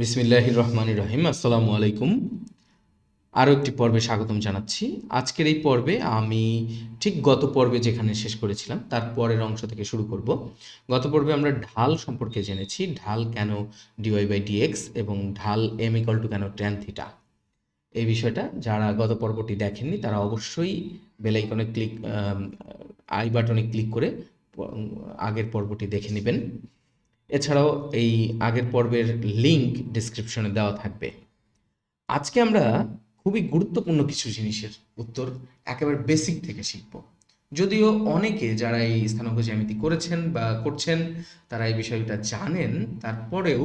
বিসমিল্লাহির রহমানির রহিম। আসসালামু আলাইকুম। আরও একটি পর্বে স্বাগতম জানাচ্ছি। আজকের এই পর্বে আমি ঠিক গত পর্বে যেখানে শেষ করেছিলাম, তার পরের অংশ থেকে শুরু করব। গত পর্বে আমরা ঢাল সম্পর্কে জেনেছি। ঢাল কেন ডিওয়াই বাই ডিএক্স এবং ঢাল এম ইকাল টু কেন ট্যান থিটা এই বিষয়টা যারা গত পর্বটি দেখেননি, তারা অবশ্যই বেলাইকনে ক্লিক আই বাটনে ক্লিক করে আগের পর্বটি দেখে নেবেন। এছাড়াও এই আগের পর্বের লিংক ডিসক্রিপশনে দেওয়া থাকবে। আজকে আমরা খুবই গুরুত্বপূর্ণ কিছু জিনিসের উত্তর একেবারে বেসিক থেকে শিখব। যদিও অনেকে যারা এই স্থানাঙ্ক জ্যামিতি করেছেন বা করছেন, তারা এই বিষয়টা জানেন। তারপরেও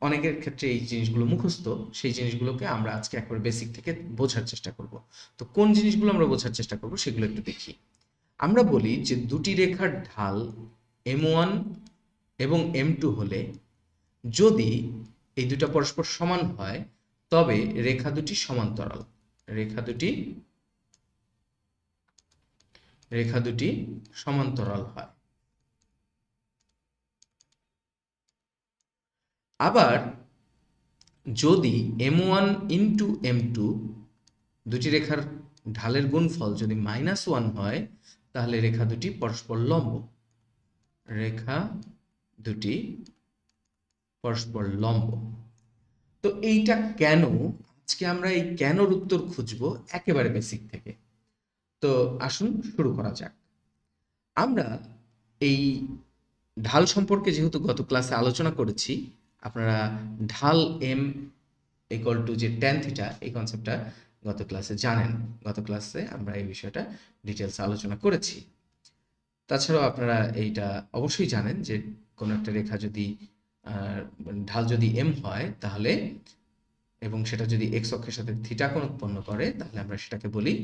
অনেকের ক্ষেত্রে এই জিনিসগুলো মুখস্থ, সেই জিনিসগুলোকে আমরা আজকে একেবারে বেসিক থেকে বোঝার চেষ্টা করব। তো কোন জিনিসগুলো আমরা বোঝার চেষ্টা করব সেগুলো একটু দেখি। আমরা বলি যে দুটি রেখার ঢাল এম ওয়ান এবং এম টু হলে যদি এই দুটো পরস্পর সমান হয়, তবে রেখা দুটি সমান্তরাল। রেখা দুটি রেখা দুটি সমান্তরাল হয়। আবার যদি m one into m two দুটি রেখার ঢালের গুণফল যদি মাইনাস ওয়ান হয়, তাহলে রেখা দুটি পরস্পর লম্ব। রেখা দুটি পরস্পর লম্ব তো এইটা কেন? আজকে আমরা এই কেনর উত্তর খুঁজবো একেবারে বেসিক থেকে। তো আসুন শুরু করা যাক। আমরা এই ঢাল সম্পর্কে যেহেতু গত ক্লাসে আলোচনা করেছি, আপনারা ঢাল এম ইকুয়াল টু যে টেন থিটা এই কনসেপ্টটা গত ক্লাসে জানেন। গত ক্লাসে আমরা এই বিষয়টা ডিটেলস আলোচনা করেছি। তাছাড়াও আপনারা এইটা অবশ্যই জানেন যে কোনো একটা রেখা যদি ঢাল যদি এম হয় তাহলে, এবং সেটা যদি এক্স অক্ষের সাথে থিটা কোণ উৎপন্ন করে, তাহলে আমরা সেটাকে বলি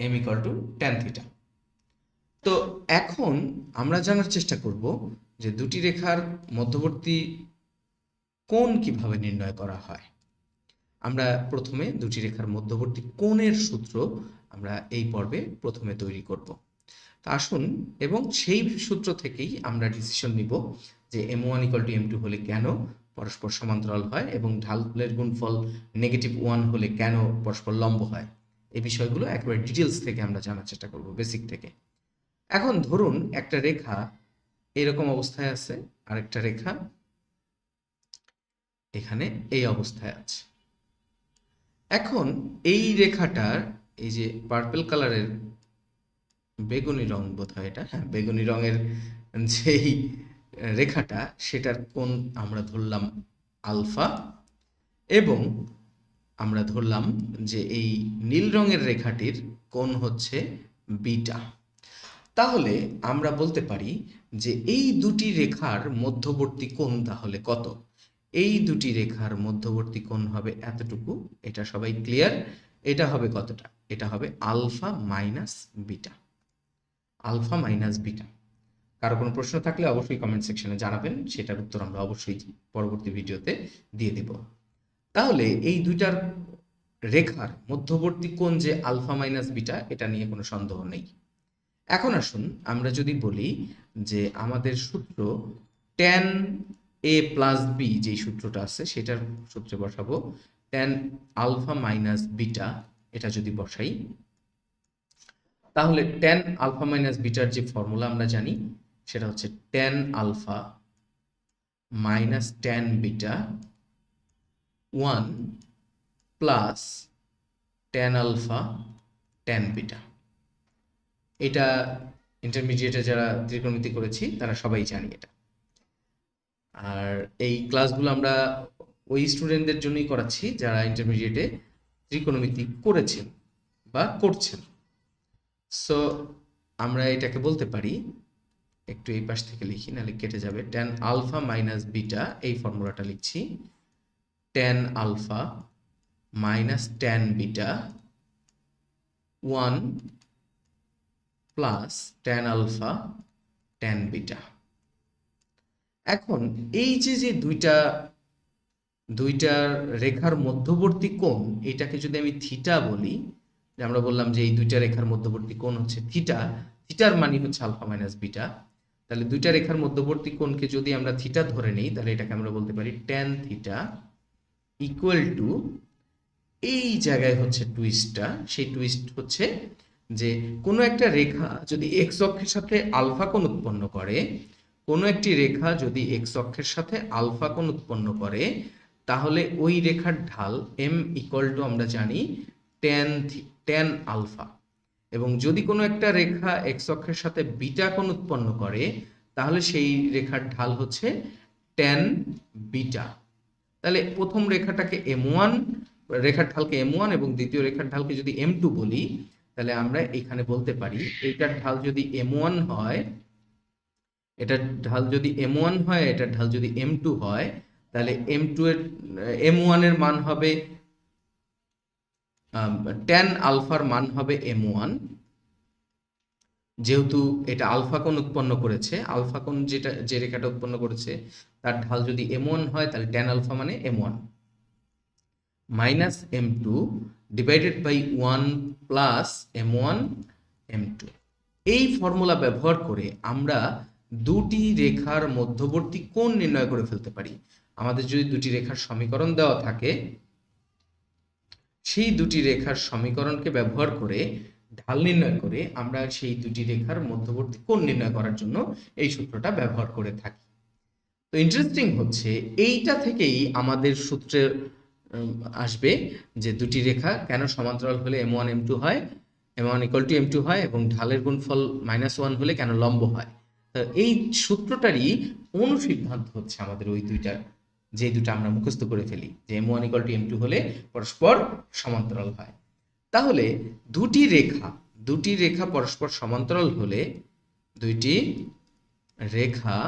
m equal to tan theta তো এখন আমরা জানার চেষ্টা করব যে দুটি রেখার মধ্যবর্তী কোণ কীভাবে নির্ণয় করা হয়। আমরা প্রথমে দুটি রেখার মধ্যবর্তী কোণের সূত্র আমরা এই পর্বে প্রথমে তৈরি করব। তা আসুন এবং সেই সূত্র থেকেই আমরা ডিসিশন নিব যে m one equal to m two হলে কেন পরস্পর সমান্তরাল হয় এবং ঢালের গুণফল নেগেটিভ ওয়ান হলে কেন পরস্পর লম্ব হয়। এই বিষয়গুলো একেবারে ডিটেলস থেকে আমরা জানার চেষ্টা করব বেসিক থেকে। এখন ধরুন একটা রেখা এরকম অবস্থায় আছে, আরেকটা রেখা এখানে এই অবস্থায় আছে। এখন এই রেখাটার এই যে পার্পল কালারের বেগুনি রং বোধ হয় এটা। হ্যাঁ। বেগুনি রঙের যেই রেখাটা সেটার কোণ আমরা ধরলাম আলফা এবং আমরা ধরলাম যে এই নীল রঙের রেখাটির কোণ হচ্ছে বিটা। তাহলে আমরা বলতে পারি যে এই দুটি রেখার মধ্যবর্তী কোণ তাহলে কত? এই দুটি রেখার মধ্যবর্তী কোণ হবে এতটুকু এটা সবাই ক্লিয়ার এটা হবে কতটা? এটা হবে alpha minus beta. Alpha minus beta. কারও কোনো প্রশ্ন থাকলে অবশ্যই কমেন্ট সেকশনে জানাবেন, সেটার উত্তর আমরা অবশ্যই পরবর্তী ভিডিওতে দিয়ে দেব। তাহলে এই দুইটার রেখার মধ্যবর্তী কোণ যে আলফা মাইনাস বিটা, এটা নিয়ে কোনো সন্দেহ নেই। এখন আসুন আমরা যদি বলি যে আমাদের সূত্র ট্যান এ প্লাস বি যেই সূত্রটা আছে, সেটার সূত্রে বসাবো। ট্যান আলফা মাইনাস বিটা, এটা যদি বসাই তাহলে টেন আলফা মাইনাস বিটার যে ফর্মুলা আমরা জানি, সেটা হচ্ছে tan alpha minus tan beta one plus tan alpha tan beta এটা ইন্টারমিডিয়েটে যারা ত্রিকোণমিতি করেছি, তারা সবাই জানি এটা। আর এই ক্লাসগুলো আমরা ওই স্টুডেন্টদের জন্যই করাচ্ছি, যারা ইন্টারমিডিয়েটে ত্রিকোণমিতি করেছেন বা করছেন। সো আমরা এটাকে বলতে পারি, একটু এই পাশ থেকে লিখি, নাহলে কেটে যাবে ট্যান আলফা মাইনাস বিটা এই ফর্মুলাটা লিখছি। Tan alpha minus tan beta one plus tan alpha tan beta এখন, এই যে যে দুইটা দুইটা রেখার মধ্যবর্তী কোণ, এটাকে যদি আমি থিটা বলি যে আমরা বললাম যে এই দুইটা রেখার মধ্যবর্তী কোণ হচ্ছে থিটা, থিটার মানে হচ্ছে আলফা মাইনাস বিটা। তাহলে দুইটা রেখার মধ্যবর্তী কোণকে যদি আমরা থিটা ধরে নিই, তাহলে এটাকে আমরা বলতে পারি ট্যান থিটা ইকুয়াল টু এই জায়গায় হচ্ছে টুইস্টটা সেই টুইস্ট হচ্ছে যে কোনো একটা রেখা যদি এক্স অক্ষের সাথে আলফা কোণ উৎপন্ন করে, কোনো একটি রেখা যদি এক্স অক্ষের সাথে আলফা কোণ উৎপন্ন করে, তাহলে ওই রেখার ঢাল এম ইকুয়াল টু আমরা জানি টেন টেন আলফা এবং যদি কোনো একটা রেখা এক্স অক্ষের সাথে বিটা কোণ উৎপন্ন করে, তাহলে সেই রেখার ঢাল হচ্ছে টেন বিটা। তাহলে প্রথম রেখাটাকে এম ওয়ান রেখার ঢালকে এম ওয়ান এবং দ্বিতীয় রেখার ঢালকে যদি এম টু বলি, তাহলে আমরা এখানে বলতে পারি, এটার ঢাল যদি এম ওয়ান হয়, এটার ঢাল যদি এম ওয়ান হয়, এটার ঢাল যদি এম টু হয়, তাহলে এম টু এর এম ওয়ানের মান হবে টেন আলফার মান হবে এম ওয়ান যেহেতু এটা আলফা কোণ উৎপন্ন করেছে, আলফা কোণ যেটা, যে রেখাটা উৎপন্ন করেছে, তার ঢাল যদি এম ওয়ান হয়, তাহলে টেন আলফা মানে m one minus m two divided by one plus m one m two এই ফর্মুলা ব্যবহার করে আমরা দুটি রেখার মধ্যবর্তী কোণ নির্ণয় করে ফেলতে পারি। আমাদের যদি দুটি রেখার সমীকরণ দেওয়া থাকে সেই দুটি রেখার সমীকরণকে ব্যবহার করে ঢাল নির্ণয় করে আমরা সেই দুটি রেখার মধ্যবর্তী কোণ নির্ণয় করার জন্য এই সূত্রটা ব্যবহার করে থাকি। তো ইন্টারেস্টিং হচ্ছে এইটা থেকেই আমাদের সূত্রে আসবে যে দুটি রেখা কেন সমান্তরাল হলে এম ওয়ান এম টু হয় m one equal to m two হয় এবং ঢালের গুণফল মাইনাস ওয়ান হলে কেন লম্ব হয়। তো এই সূত্রটারই অনুসিদ্ধান্ত হচ্ছে আমাদের ওই দুইটা যে দুটো আমরা মুখস্থ করে ফেলি, যে m one equal to m two হলে পরস্পর সমান্তরাল হয়। তাহলে দুটি রেখা দুটি রেখা পরস্পর সমান্তরাল হলে দুইটি রেখা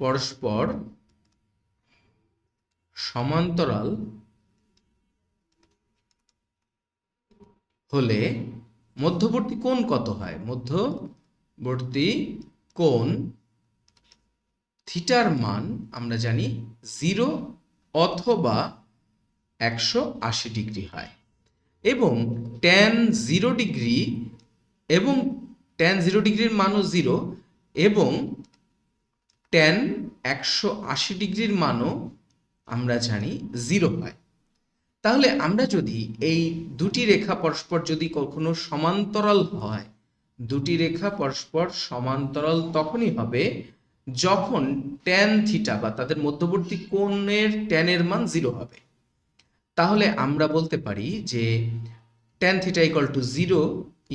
পরস্পর সমান্তরাল হলে মধ্যবর্তী কোণ কত হয়? মধ্যবর্তী কোণ থিটার মান আমরা জানি জিরো অথবা একশো আশি ডিগ্রি হয়। এবং ট্যান জিরো ডিগ্রি এবং ট্যান জিরো ডিগ্রির মানও জিরো এবং ট্যান একশো আশি ডিগ্রির মানও আমরা জানি জিরো হয়। তাহলে আমরা যদি এই দুটি রেখা পরস্পর যদি কখনো সমান্তরাল হয়, দুটি রেখা পরস্পর সমান্তরাল তখনই হবে যখন ট্যান থিটা বা তাদের মধ্যবর্তী কোণের ট্যানের মান জিরো হবে, তাহলে আমরা বলতে পারি যে tan theta equal to zero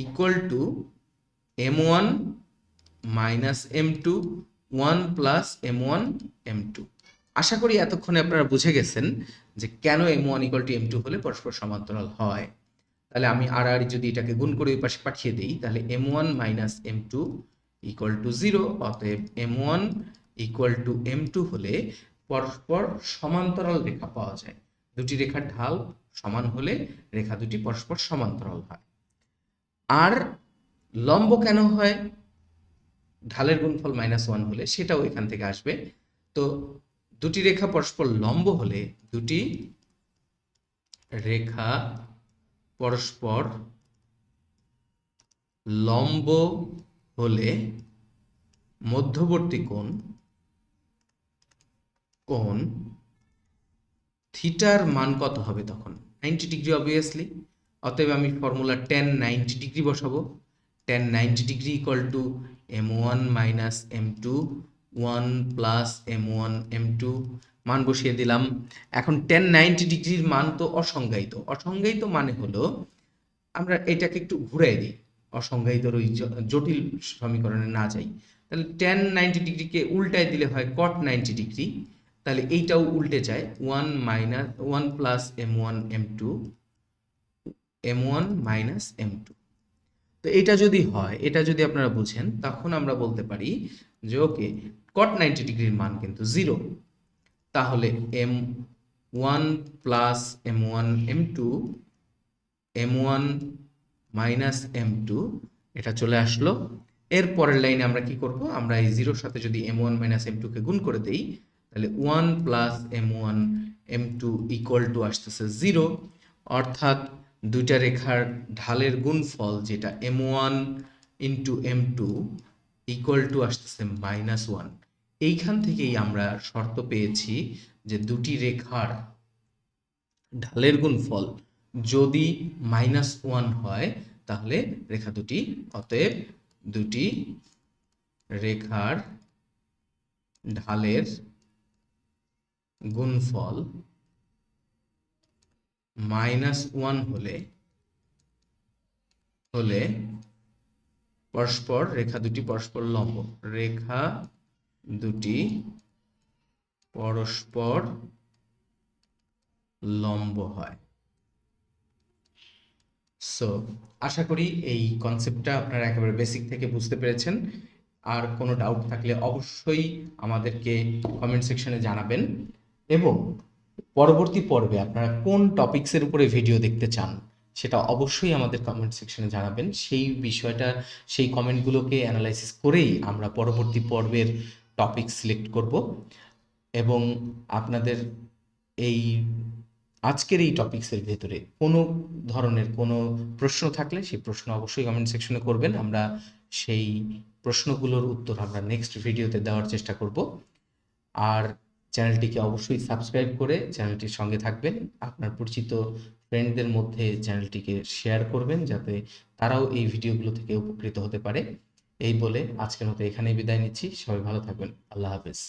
equal to m one minus m two one plus m one m two আশা করি এতক্ষণে আপনারা বুঝে গেছেন যে কেন m one equal to m two হলে পরস্পর সমান্তরাল হয়। তাহলে আমি আর আর যদি এটাকে গুণ করে ওই পাশে পাঠিয়ে দিই, তাহলে m one minus m two equal to zero অতএব m one equal to m two হলে পরস্পর সমান্তরাল রেখা পাওয়া যায়। দুটি রেখার ঢাল সমান হলে রেখা দুটি পরস্পর সমান্তরাল হয়। আর লম্ব কেন হয়? ঢালের গুণফল মাইনাস ওয়ান হলে সেটাও এখান থেকে আসবে। তো দুটি রেখা পরস্পর লম্ব হলে দুটি রেখা পরস্পর লম্ব হলে মধ্যবর্তী কোণ কোণ থিটার মান কত হবে তখন? নাইনটি ডিগ্রি অবভিয়াসলি অতএব আমি ফর্মুলা টেন নাইনটি ডিগ্রি বসাবো। Tan ninety degree equal to m one minus m two one plus m one m two মান বসিয়ে দিলাম। এখন টেন নাইনটি ডিগ্রির মান তো অসংজ্ঞায়িত। অসংজ্ঞায়িত মানে হলো আমরা এটাকে একটু ঘুরাই দিই। অসংজ্ঞায়িতর ওই জটিল সমীকরণে না যাই। তাহলে টেন নাইনটি ডিগ্রিকে উল্টায় দিলে হয় কট নাইনটি ডিগ্রি। তাহলে এইটাও উল্টে যায় one minus one plus m one m two m one minus m two তো এটা যদি হয়, এটা যদি আপনারা বুঝেন, তখন আমরা বলতে পারি যে ওকে কট নাইনটি ডিগ্রির মান কিন্তু জিরো তাহলে m one plus m one m two m one minus m two, এটা চলে আসলো। এর পরের লাইনে আমরা কি করব? আমরা এই জিরোর সাথে যদি এম ওয়ান মাইনাস এম টুকে গুণ করে দেই, তাহলে one plus m one m two equal to আসতেছে জিরো। অর্থাৎ দুইটা রেখার ঢালের গুণফল যেটা m one into m two equal to আসতেছে মাইনাস ওয়ান। এইখান থেকেই আমরা শর্ত পেয়েছি যে দুটি রেখার ঢালের গুণফল যদি মাইনাস ওয়ান হয়, তাহলে রেখা দুটি, অতএব দুটি রেখার ঢালের গুণফল মাইনাস ওয়ান হলে হলে পরস্পর, রেখা দুটি পরস্পর লম্ব, রেখা দুটি পরস্পর লম্ব হয়। সো আশা করি এই কনসেপ্টটা আপনারা একেবারে বেসিক থেকে বুঝতে পেরেছেন। আর কোনো ডাউট থাকলে অবশ্যই আমাদেরকে কমেন্ট সেকশনে জানাবেন। এবং পরবর্তী পর্বে আপনারা কোন টপিকসের উপরে ভিডিও দেখতে চান, সেটা অবশ্যই আমাদের কমেন্ট সেকশনে জানাবেন। সেই বিষয়টা, সেই কমেন্টগুলোকে অ্যানালাইসিস করেই আমরা পরবর্তী পর্বের টপিক সিলেক্ট করব। এবং আপনাদের এই আজকের এই টপিকসের ভেতরে কোনো ধরনের কোনো প্রশ্ন থাকলে সেই প্রশ্ন অবশ্যই কমেন্ট সেকশনে করবেন। আমরা সেই প্রশ্নগুলোর উত্তর আমরা নেক্সট ভিডিওতে দেওয়ার চেষ্টা করব। আর চ্যানেলটিকে অবশ্যই সাবস্ক্রাইব করে চ্যানেলটির সঙ্গে থাকবেন। আপনার পরিচিত ফ্রেন্ডদের মধ্যে চ্যানেলটিকে শেয়ার করবেন যাতে তারাও এই ভিডিওগুলো থেকে উপকৃত হতে পারে। এই বলে আজকের মতো এখানেই বিদায় নিচ্ছি। সবাই ভালো থাকবেন। আল্লাহ হাফেজ।